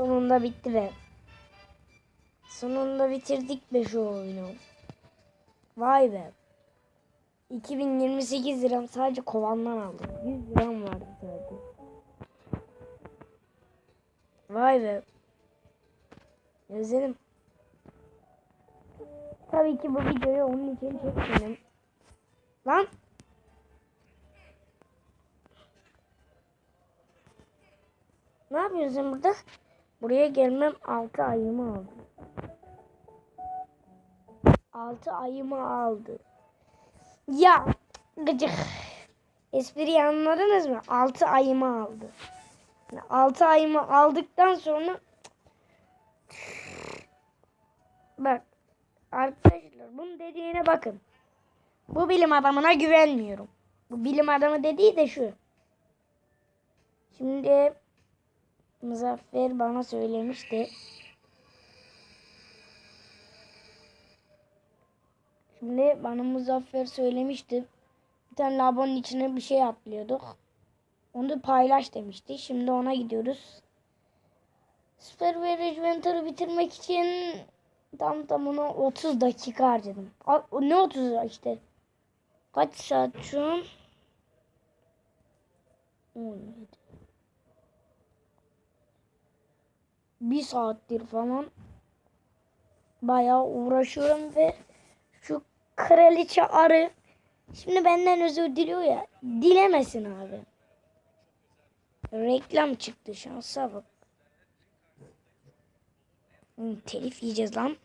sonunda bitti be. Sonunda bitirdik be şu oyunu. Vay be. 2028 liram sadece kovandan aldım. 100 liram vardı sadece. Vay be. Özledim. Tabii ki bu videoyu onun için çekmedim. Lan. Ne yapıyorsun burada? Buraya gelmem 6 ayımı aldı. 6 ayımı aldı. Ya gıcık. Espriyi anladınız mı? 6 ayımı aldı. 6 ayımı aldıktan sonra bak arkadaşlar bunun dediğine bakın. Bu bilim adamına güvenmiyorum. Bu bilim adamı dediği de şu. Şimdi Muzaffer bana söylemişti. Şimdi bana Muzaffer söylemişti. Bir tane lavabonun içine bir şey atlıyorduk. Onu paylaş demişti. Şimdi ona gidiyoruz. Super Barrage Venture'ı bitirmek için tam tamına 30 dakika harcadım. Ne 30 işte? Kaç saat şu an? 17. Bir saattir falan bayağı uğraşıyorum ve şu kraliçe arı şimdi benden özür diliyor ya dilemesin abi. Reklam çıktı şansa bak. Telif yiyeceğiz lan.